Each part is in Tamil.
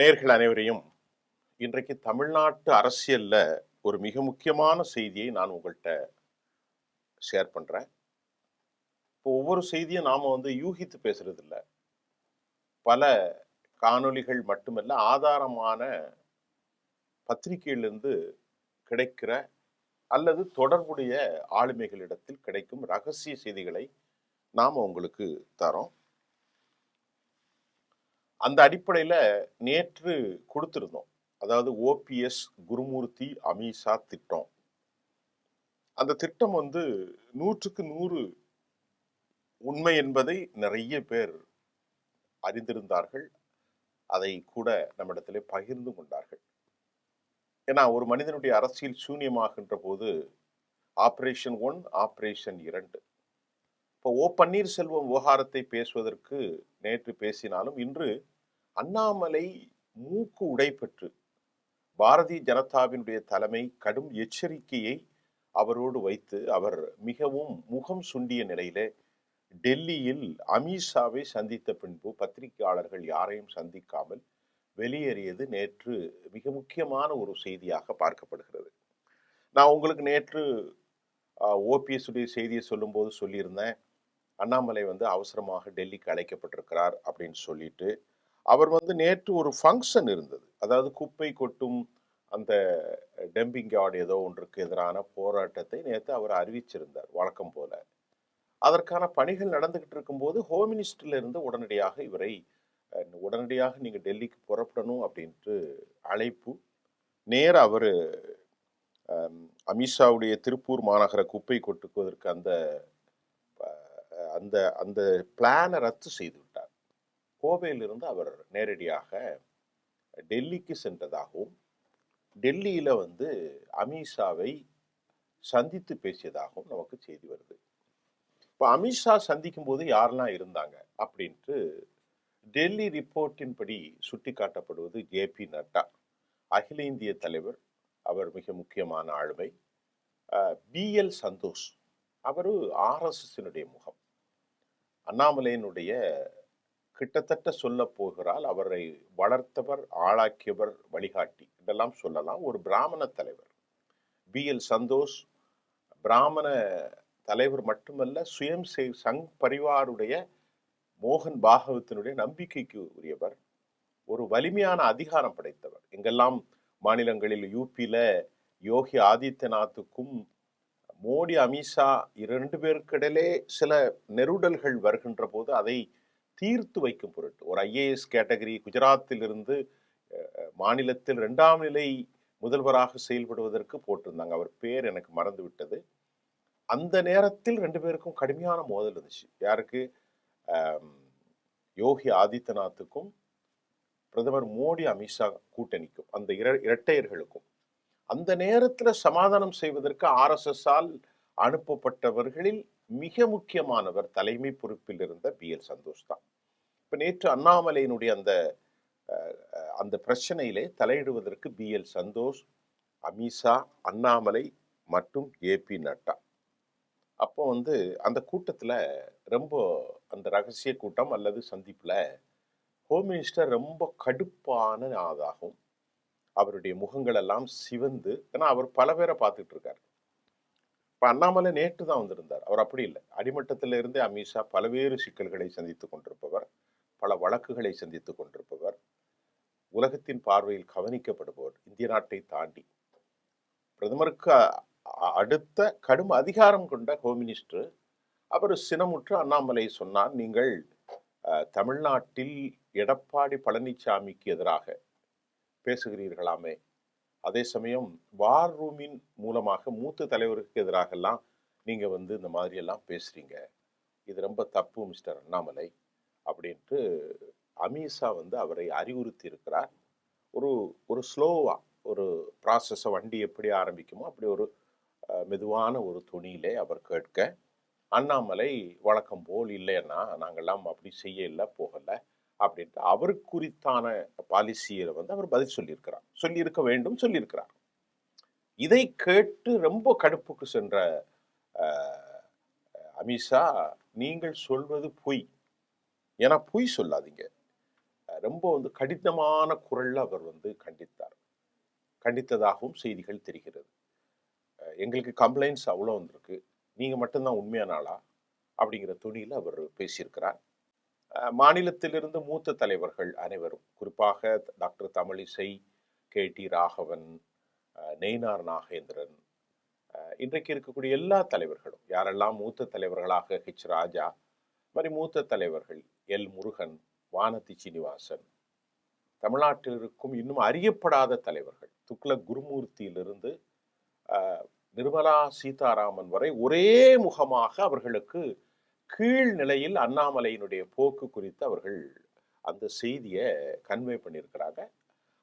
நேர்கள் அனைவரையும் இன்றைக்கு தமிழ்நாட்டு அரசியலில் ஒரு மிக முக்கியமான செய்தியை நான் உங்கள்கிட்ட ஷேர் பண்ணுறேன் இப்போ ஒவ்வொரு செய்தியும் நாம் வந்து யூகித்து பேசுறது இல்லை பல காணொளிகள் மட்டுமல்ல ஆதாரமான பத்திரிகையிலிருந்து கிடைக்கிற அல்லது தொடர்புடைய ஆளுமைகளிடத்தில் கிடைக்கும் ரகசிய செய்திகளை நாம் உங்களுக்கு தரோம். அந்த அடிப்படையில் நேற்று கொடுத்துருந்தோம். அதாவது ஓபிஎஸ் குருமூர்த்தி அமித்ஷா திட்டம். அந்த திட்டம் வந்து நூற்றுக்கு நூறு உண்மை என்பதை நிறைய பேர் அறிந்திருந்தார்கள். அதை கூட நம்மிடத்திலே பகிர்ந்து கொண்டார்கள். ஏன்னா ஒரு மனிதனுடைய அரசியல் சூன்யமாகின்ற போது ஆப்ரேஷன் ஒன் ஆப்ரேஷன் இரண்டு இப்போ ஓ பன்னீர்செல்வம் விவகாரத்தை பேசுவதற்கு நேற்று பேசினாலும் இன்று அண்ணாமலை மூக்கு உடைபெற்று பாரதிய ஜனதாவினுடைய தலைமை கடும் எச்சரிக்கையை அவரோடு வைத்து அவர் மிகவும் முகம் சுண்டிய நிலையில டெல்லியில் அமித்ஷாவை சந்தித்த பின்பு பத்திரிகையாளர்கள் யாரையும் சந்திக்காமல் வெளியேறியது நேற்று மிக முக்கியமான ஒரு செய்தியாக பார்க்கப்படுகிறது. நான் உங்களுக்கு நேற்று ஓபிஎஸ் உடைய செய்தியை சொல்லும்போது சொல்லியிருந்தேன். அண்ணாமலை வந்து அவசரமாக டெல்லிக்கு அழைக்கப்பட்டிருக்கிறார் அப்படின்னு சொல்லிட்டு அவர் வந்து நேற்று ஒரு ஃபங்க்ஷன் இருந்தது. அதாவது குப்பை கொட்டும் அந்த டம்பிங் யார்டு ஏதோ ஒன்றுக்கு எதிரான போராட்டத்தை நேற்று அவர் அறிவிச்சிருந்தார் வழக்கம் போல. அதற்கான பணிகள் நடந்துகிட்டு இருக்கும்போது ஹோம் மினிஸ்டர்ல இருந்து உடனடியாக இவரை உடனடியாக நீங்கள் டெல்லிக்கு புறப்படணும் அப்படின்ட்டு அழைப்பு. நேர அவர் அமித்ஷாவுடைய திருப்பூர் மாநகர குப்பை கொட்டுக்குவதற்கு அந்த அந்த அந்த பிளானை ரத்து செய்து விட்டார். கோவையிலிருந்து அவர் நேரடியாக டெல்லிக்கு சென்றதாகவும் டெல்லியில் வந்து அமித்ஷாவை சந்தித்து பேசியதாகவும் நமக்கு செய்தி வருது. இப்போ அமித்ஷா சந்திக்கும் போது யாரெல்லாம் இருந்தாங்க அப்படின்ட்டு டெல்லி ரிப்போர்ட்டின்படி சுட்டிக்காட்டப்படுவது ஜே பி நட்டா. அகில இந்திய தலைவர் அவர் மிக முக்கியமான ஆளுமை. பி எல் சந்தோஷ் அவர் ஆர்எஸ்எஸ்னுடைய முகம். அண்ணாமலையினுடைய கிட்டத்தட்ட சொல்ல போகிறால் அவரை வளர்த்தவர் ஆளாக்கியவர் வழிகாட்டி இதெல்லாம் சொல்லலாம். ஒரு பிராமண தலைவர். பி. எல். சந்தோஷ் பிராமண தலைவர் மட்டுமல்ல சுயம் சேவ் சங் பரிவாருடைய மோகன் பாகவத்தினுடைய நம்பிக்கைக்கு உரியவர். ஒரு வலிமையான அதிகாரம் படைத்தவர். எங்கெல்லாம் மாநிலங்களில் யூபியில் யோகி ஆதித்யநாத்துக்கும் மோடி அமித்ஷா இரண்டு பேருக்கிடையிலே சில நெருடல்கள் வருகின்ற போது அதை தீர்த்து வைக்கும் பொருட்டு. ஒரு ஐஏஎஸ் கேட்டகரி குஜராத்தில் இருந்து மாநிலத்தில் ரெண்டாம் நிலை முதல்வராக செயல்படுவதற்கு போட்டிருந்தாங்க. அவர் பேர் எனக்கு மறந்து விட்டது. அந்த நேரத்தில் ரெண்டு பேருக்கும் கடுமையான மோதல் இருந்துச்சு. யாருக்கு? யோகி ஆதித்யநாத்துக்கும் பிரதமர் மோடி அமித்ஷா கூட்டணிக்கும் அந்த இர இரட்டையர்களுக்கும். அந்த நேரத்தில் சமாதானம் செய்வதற்கு ஆர்எஸ்எஸ்ஸால் அனுப்பப்பட்டவர்களில் மிக முக்கியமானவர் தலைமை பொறுப்பில் இருந்த பி எல் சந்தோஷ் தான். இப்போ நேற்று அண்ணாமலையினுடைய அந்த அந்த பிரச்சனையிலே தலையிடுவதற்கு பி எல் சந்தோஷ் அமித்ஷா அண்ணாமலை மற்றும் ஏபி நட்டா. அப்போ வந்து அந்த கூட்டத்தில் ரொம்ப அந்த ரகசிய கூட்டம் அல்லது சந்திப்பில் ஹோம் மினிஸ்டர் ரொம்ப கடுப்பான ஆதாகும் அவருடைய முகங்கள் எல்லாம் சிவந்து ஏன்னா அவர் பல பேரை பார்த்துட்டு இருக்கார் இப்போ அண்ணாமலை நேற்று தான் வந்திருந்தார். அவர் அப்படி இல்லை. அடிமட்டத்தில் இருந்தே அமித்ஷா பல்வேறு சிக்கல்களை சந்தித்துக் கொண்டிருப்பவர் பல வழக்குகளை சந்தித்துக் கொண்டிருப்பவர் உலகத்தின் பார்வையில் கவனிக்கப்படுபவர் இந்திய நாட்டை தாண்டி. பிரதமருக்கு அடுத்த கடும் அதிகாரம் கொண்ட ஹோம் மினிஸ்டர் அவர் சினமுற்று அண்ணாமலை சொன்னார் நீங்கள் தமிழ்நாட்டில் எடப்பாடி பழனிசாமிக்கு எதிராக பேசுகிறீர்களாமே. அதே சமயம் வார் ரூமின் மூலமாக மூத்த தலைவருக்கு எதிராகலாம் நீங்கள் வந்து இந்த மாதிரியெல்லாம் பேசுகிறீங்க இது ரொம்ப தப்பு மிஸ்டர் அண்ணாமலை அப்படின்ட்டு அமீஷா வந்து அவரை அறிவுறுத்தி இருக்கிறார் ஒரு ஒரு ஸ்லோவாக ஒரு ப்ராசஸை வண்டி எப்படி ஆரம்பிக்குமோ அப்படி ஒரு மெதுவான ஒரு துணியிலே அவர் கேட்க அண்ணாமலை வழக்கம் போல் இல்லைன்னா நாங்கள்லாம் அப்படி செய்ய இல்லை போகலை. அப்படின்ட்டு அவருக்கு குறித்தான பாலிசியில வந்து அவர் பதில் சொல்லியிருக்கிறார். சொல்லியிருக்க வேண்டும் சொல்லியிருக்கிறார். இதை கேட்டு ரொம்ப கடுப்புக்கு சென்ற அமித்ஷா நீங்கள் சொல்வது பொய். ஏன்னா பொய் சொல்லாதீங்க. ரொம்ப வந்து கடினமான குரலில் அவர் வந்து கண்டித்தார். கண்டித்ததாகவும் செய்திகள் தெரிகிறது. எங்களுக்கு கம்ப்ளைண்ட்ஸ் அவ்வளோ வந்திருக்கு. நீங்கள் மட்டும்தான் உண்மையான ஆளா? அப்படிங்கிற துணியில் அவர் பேசியிருக்கிறார். மாநிலத்திலிருந்து மூத்த தலைவர்கள் அனைவரும் குறிப்பாக doctor Tamilisai K T Raghavan Nainar Nagendran இன்றைக்கு இருக்கக்கூடிய எல்லா தலைவர்களும் யாரெல்லாம் மூத்த தலைவர்களாக ஹெச் ராஜா மாதிரி மூத்த தலைவர்கள் எல் முருகன் வானதி சீனிவாசன் தமிழ்நாட்டில் இருக்கும் இன்னும் அறியப்படாத தலைவர்கள் துக்ளக் குருமூர்த்தியிலிருந்து நிர்மலா சீதாராமன் வரை ஒரே முகமாக அவர்களுக்கு கீழ்நிலையில் அண்ணாமலையினுடைய போக்கு குறித்து அவர்கள் அந்த செய்தியை கன்வே பண்ணியிருக்கிறாங்க.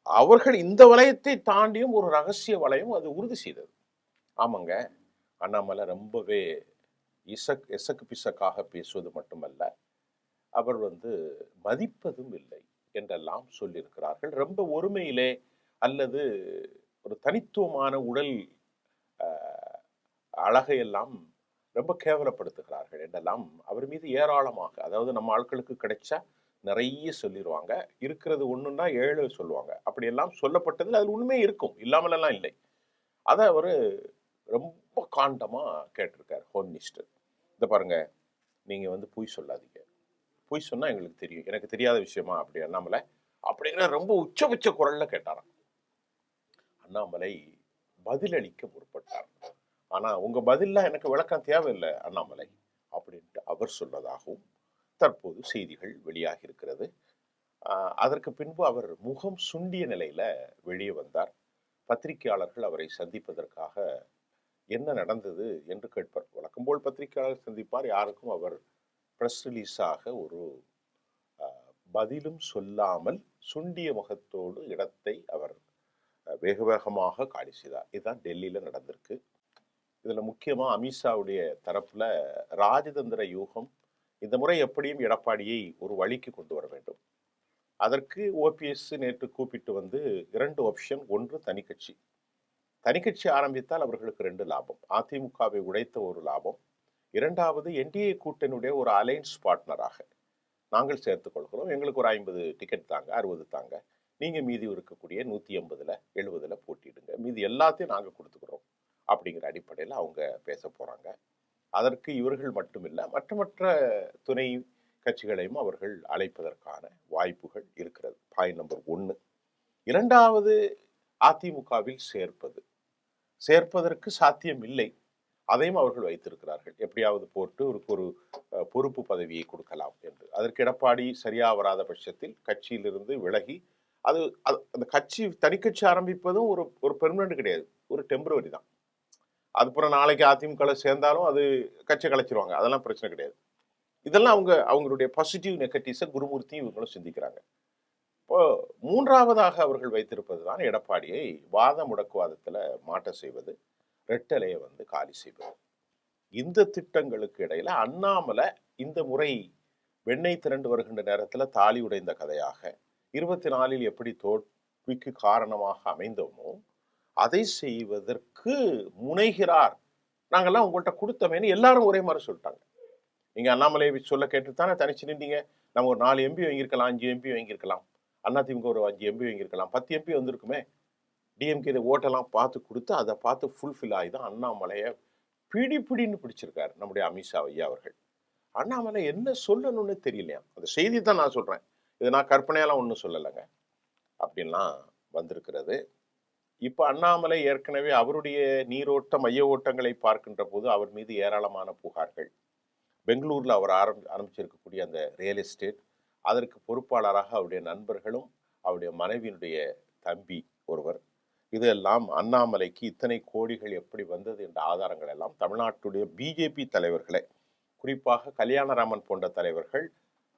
அவர்கள் இந்த வலயத்தை தாண்டியும் ஒரு ரகசிய வலயம் அது உறுதி செய்தது. ஆமாங்க. அண்ணாமலை ரொம்பவே இசக் எசக்கு பிசக்காக பேசுவது மட்டுமல்ல அவர் வந்து மதிப்பதும் இல்லை என்றெல்லாம் சொல்லியிருக்கிறார்கள். ரொம்ப ஒருமையிலே அல்லது ஒரு தனித்துவமான உடல் அழகையெல்லாம் ரொம்ப கேவலப்படுத்துகிறார்கள் என்றெல்லாம் அவர் மீது ஏராளமாக அதாவது நம்ம ஆட்களுக்கு கிடைச்சா நிறைய சொல்லிடுவாங்க இருக்கிறது ஒன்றுன்னா ஏழு சொல்லுவாங்க. அப்படியெல்லாம் சொல்லப்பட்டதில் அதில் உண்மையே இருக்கும். இல்லாமலெல்லாம் இல்லை. அதை அவர் ரொம்ப காண்டமாக கேட்டிருக்கார் ஹோம் மினிஸ்டர் இதை பாருங்கள் நீங்கள் வந்து பொய் சொல்லாதீங்க. பொய் சொன்னால் எங்களுக்கு தெரியும். எனக்கு தெரியாத விஷயமா அப்படி அண்ணாமலை? அப்படிங்கிற ரொம்ப உச்சபட்ச குரலில் கேட்டாராம். அண்ணாமலை பதிலளிக்க முற்பட்டார். ஆனால் உங்கள் பதிலாக எனக்கு விளக்கம் தேவையில்லை அண்ணாமலை அப்படின்ட்டு அவர் சொன்னதாகவும் தற்போது செய்திகள் வெளியாகி இருக்கிறது. அதற்கு பின்பு அவர் முகம் சுண்டிய நிலையில் வெளியே வந்தார். பத்திரிகையாளர்கள் அவரை சந்திப்பதற்காக என்ன நடந்தது? என்று கேட்பார். வழக்கம் போல் பத்திரிகையாளர் சந்திப்பார். யாருக்கும் அவர் ப்ரெஸ் ரிலீஸாக ஒரு பதிலும் சொல்லாமல் சுண்டிய முகத்தோடு இடத்தை அவர் வேக வேகமாக காலி செய்தார். இதுதான் டெல்லியில் நடந்திருக்கு. இதில் முக்கியமாக அமித்ஷாவுடைய தரப்பில் ராஜதந்திர யூகம் இந்த முறை எப்படியும் எடப்பாடியை ஒரு வழிக்கு கொண்டு வர வேண்டும். அதற்கு ஓபிஎஸ் நேற்று கூப்பிட்டு வந்து இரண்டு ஆப்ஷன் ஒன்று தனிக்கட்சி தனிக்கட்சி ஆரம்பித்தால் அவர்களுக்கு ரெண்டு லாபம். அதிமுகவை உடைத்த ஒரு லாபம். இரண்டாவது என்டிஏ கூட்டணியுடைய ஒரு அலைன்ஸ் பார்ட்னராக நாங்கள் சேர்த்துக்கொள்கிறோம். எங்களுக்கு ஒரு ஐம்பது டிக்கெட் தாங்க அறுபது தாங்க. நீங்கள் மீதி இருக்கக்கூடிய நூற்றி ஐம்பதில் எழுபதில் போட்டிடுங்க மீதி எல்லாத்தையும் நாங்கள் கொடுத்துக்கிறோம். அப்படிங்கிற அடிப்படையில் அவங்க பேச போகிறாங்க அதற்கு இவர்கள் மட்டுமில்லை மற்ற மற்ற துணை கட்சிகளையும் அவர்கள் அழைப்பதற்கான வாய்ப்புகள் இருக்கிறது. பாயிண்ட் நம்பர் ஒன்று இரண்டாவது அதிமுகவில் சேர்ப்பது. சேர்ப்பதற்கு சாத்தியம் இல்லை அதையும் அவர்கள் வைத்திருக்கிறார்கள். எப்படியாவது போட்டு ஒரு ஒரு பொறுப்பு பதவியை கொடுக்கலாம் என்று. அதற்கு எடப்பாடி சரியா வராத பட்சத்தில் கட்சியிலிருந்து விலகி அது அது- அந்த கட்சி தனிக்கட்சி ஆரம்பிப்பதும் ஒரு ஒரு பெர்மனன்ட் கிடையாது. ஒரு டெம்பரவரி தான். அதுக்கப்புறம் நாளைக்கு அதிமுக சேர்ந்தாலும் அது கட்சி கலைச்சிருவாங்க. அதெல்லாம் பிரச்சனை கிடையாது. இதெல்லாம் அவங்க அவங்களுடைய பாசிட்டிவ் நெகட்டிவ்ஸை குருமூர்த்தியும் இவங்களும் சிந்திக்கிறாங்க. இப்போ மூன்றாவதாக அவர்கள் வைத்திருப்பது தான் எடப்பாடியை வாத முடக்குவாதத்தில் மாட்ட செய்வது ரெட்டலையை வந்து காலி செய்வது. இந்த திட்டங்களுக்கு இடையில அண்ணாமலை இந்த முறை வெண்ணெய் திரண்டு வருகின்ற நேரத்தில் தாலி உடைந்த கதையாக இருபத்தி நாலில் எப்படி தோல்விக்கு காரணமாக அமைந்தோமோ அதை செய்வதற்கு முனைகிறார். நாங்கள்லாம் உங்கள்கிட்ட கொடுத்தமேனு எல்லாரும் ஒரே மாதிரி சொல்லிட்டாங்க. நீங்கள் அண்ணாமலையை சொல்ல கேட்டு தானே தனிச்சு நின்றீங்க? நம்ம ஒரு நாலு எம்பி வாங்கியிருக்கலாம் அஞ்சு எம்பி வாங்கியிருக்கலாம். அதிமுக ஒரு அஞ்சு எம்பி வாங்கியிருக்கலாம் பத்து எம்பி வந்திருக்குமே. டிஎம்கே ஓட்டெல்லாம் பார்த்து கொடுத்து அதை பார்த்து ஃபுல்ஃபில் ஆகி தான் அண்ணாமலையை பிடி பிடின்னு பிடிச்சிருக்காரு நம்முடைய அமித்ஷா ஐயா அவர்கள். அண்ணாமலை என்ன சொல்லணும்னு தெரியலையா? அந்த செய்தி தான் நான் சொல்கிறேன் இது நான் கற்பனையெல்லாம் ஒன்றும் சொல்லலைங்க. அப்படின்லாம் வந்திருக்கிறது. இப்போ அண்ணாமலை ஏற்கனவே அவருடைய நீரோட்ட மைய ஓட்டங்களை பார்க்கின்ற போது அவர் மீது ஏராளமான புகார்கள். பெங்களூரில் அவர் ஆரம்பி ஆரம்பிச்சிருக்கக்கூடிய அந்த ரியல் எஸ்டேட் அதற்கு பொறுப்பாளராக அவருடைய நண்பர்களும் அவருடைய மனைவியினுடைய தம்பி ஒருவர். இதெல்லாம் அண்ணாமலைக்கு இத்தனை கோடிகள் எப்படி வந்தது என்ற ஆதாரங்கள் எல்லாம் தமிழ்நாட்டுடைய பிஜேபி தலைவர்களை குறிப்பாக கல்யாணராமன் போன்ற தலைவர்கள்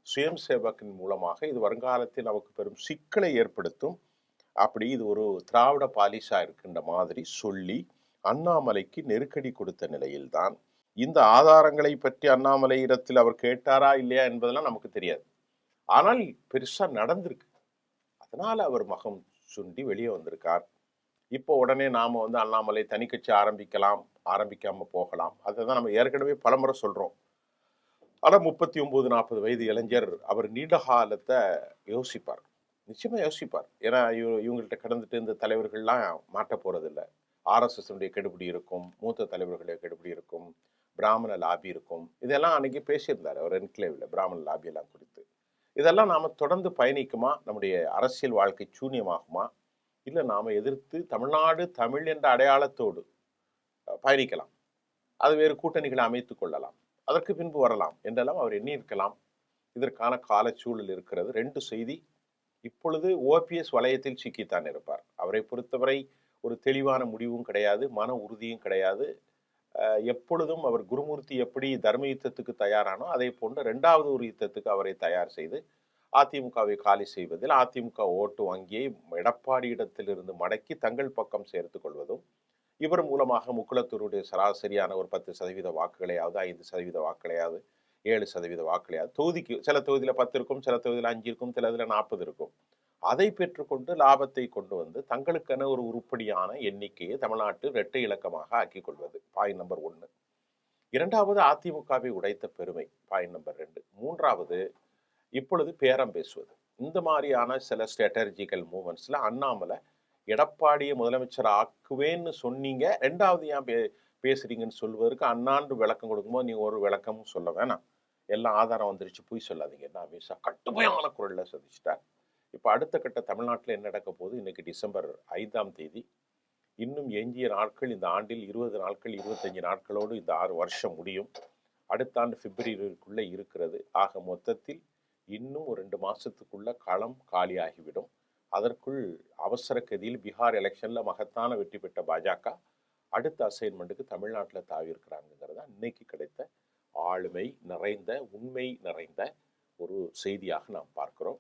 சுயம் சேவக்கின் மூலமாக இது வருங்காலத்தில் நமக்கு பெரும் சிக்கலை ஏற்படுத்தும் அப்படி இது ஒரு திராவிட பாலிசா இருக்கின்ற மாதிரி சொல்லி அண்ணாமலைக்கு நெருக்கடி கொடுத்த நிலையில்தான் இந்த ஆதாரங்களை பற்றி அண்ணாமலை இடத்தில் அவர் கேட்டாரா இல்லையா என்பதெல்லாம் நமக்கு தெரியாது. ஆனால் பெருசாக நடந்திருக்கு. அதனால் அவர் மகம் சுண்டி வெளியே வந்திருக்கார். இப்போ உடனே நாம் வந்து அண்ணாமலை தனிக்கட்சி ஆரம்பிக்கலாம் ஆரம்பிக்காமல் போகலாம். அதை தான் நம்ம ஏற்கனவே பலமுறை சொல்கிறோம் ஆனால் முப்பத்தி ஒம்பது நாற்பது வயது இளைஞர் அவர் நீண்ட காலத்தை யோசிப்பார். நிச்சயமாக யோசிப்பார். ஏன்னா இவங்கள்ட்ட கடந்துட்டு இந்த தலைவர்கள்லாம் மாட்ட போகிறதில்ல ஆர்எஸ்எஸ்னுடைய கெடுபிடி இருக்கும் மூத்த தலைவர்களுடைய கெடுபிடி இருக்கும் பிராமண லாபி இருக்கும். இதெல்லாம் அன்னைக்கு பேசியிருந்தார் அவர் என்க்ளேவில் பிராமண லாபியெல்லாம் குறித்து. இதெல்லாம் நாம் தொடர்ந்து பயணிக்குமா? நம்முடைய அரசியல் வாழ்க்கை சூன்யமாகுமா? இல்லை நாம் எதிர்த்து தமிழ்நாடு தமிழ் என்ற அடையாளத்தோடு பயணிக்கலாம். அது வேறு கூட்டணிகளை அமைத்து கொள்ளலாம். அதற்கு பின்பு வரலாம் என்றெல்லாம் அவர் எண்ணியிருக்கலாம். இதற்கான காலச்சூழல் இருக்கிறது. ரெண்டு செய்தி இப்பொழுது ஓபிஎஸ் வலயத்தில் சிக்கித்தான் இருப்பார். அவரை பொறுத்தவரை ஒரு தெளிவான முடிவும் கிடையாது மன உறுதியும் கிடையாது. எப்பொழுதும் அவர் குருமூர்த்தி எப்படி தர்ம யுத்தத்துக்கு தயாரானோ அதே போன்று ரெண்டாவது ஒரு யுத்தத்துக்கு அவரை தயார் செய்து அதிமுகவை காலி செய்வதில் அதிமுக ஓட்டு வங்கியை எடப்பாடியிடத்திலிருந்து மடக்கி தங்கள் பக்கம் சேர்த்து கொள்வதும் இவர் மூலமாக முக்குளத்தூருடைய சராசரியான ஒரு பத்து சதவீத வாக்குகளையாவது ஐந்து சதவீத வாக்குகளையாவது ஏழு சதவீத வாக்குகளையாவது தொகுதிக்கு சில தொகுதியில் பத்து இருக்கும் சில தொகுதியில் அஞ்சு இருக்கும் சில இதில் நாற்பது இருக்கும். அதை பெற்றுக்கொண்டு லாபத்தை கொண்டு வந்து தங்களுக்கென ஒரு உருப்படியான எண்ணிக்கையை தமிழ்நாட்டு இரட்டை இலக்கமாக ஆக்கிக் கொள்வது. பாயிண்ட் நம்பர் ஒன்று இரண்டாவது அதிமுகவை உடைத்த பெருமை பாயிண்ட் நம்பர் ரெண்டு. மூன்றாவது இப்பொழுது பேரம் பேசுவது. இந்த மாதிரியான சில ஸ்ட்ராட்டஜிக்கல் மூமெண்ட்ஸில் அண்ணாமலை எடப்பாடியை முதலமைச்சர் ஆக்குவேன்னு சொன்னீங்க. ரெண்டாவது ஏன் பேசுகிறீங்கன்னு பேசுறீங்கன்னு சொல்வதற்கு அண்ணாண்டு விளக்கம் கொடுக்கும்போது நீ ஒரு விளக்கமும் சொல்ல வேணாம். எல்லாம் ஆதாரம் வந்துருச்சு போய் சொல்லாதீங்க. என்ன அமித்ஷா கட்டுமையான குரலில் சந்திச்சிட்டார். இப்போ அடுத்த கட்ட தமிழ்நாட்டில் என்ன நடக்க போகுது? இன்னைக்கு டிசம்பர் ஐந்தாம் தேதி. இன்னும் எஞ்சிய நாட்கள் இந்த ஆண்டில் இருபது நாட்கள் இருபத்தஞ்சு நாட்களோடு இந்த ஆறு வருஷம் முடியும். அடுத்த ஆண்டு பிப்ரவரிக்குள்ளே இருக்கிறது. ஆக மொத்தத்தில் இன்னும் ஒரு ரெண்டு மாதத்துக்குள்ளே களம் காலியாகிவிடும். அதற்குள் அவசர கதியில் பீகார் எலெக்ஷனில் மகத்தான வெற்றி பெற்ற பாஜக அடுத்த அசைன்மெண்ட்டுக்கு தமிழ்நாட்டில் தாவி தான் இன்னைக்கு கிடைத்த ஆளுமை நிறைந்த உண்மை நிறைந்த ஒரு செய்தியாக நாம் பார்க்குறோம்.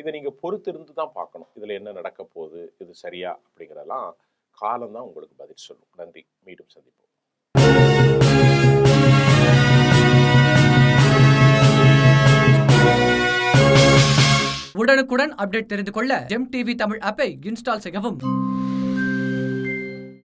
இதை நீங்கள் பொறுத்திருந்து தான் பார்க்கணும். இதில் என்ன நடக்க போகுது இது சரியா அப்படிங்கிறதெல்லாம் காலம்தான் உங்களுக்கு பதில் சொல்லும். நன்றி. மீண்டும் சந்திப்போம். உடனுக்குடன் அப்டேட் தெரிந்து கொள்ள ஜெம் டிவி தமிழ் ஆப்பை இன்ஸ்டால் செய்யவும்.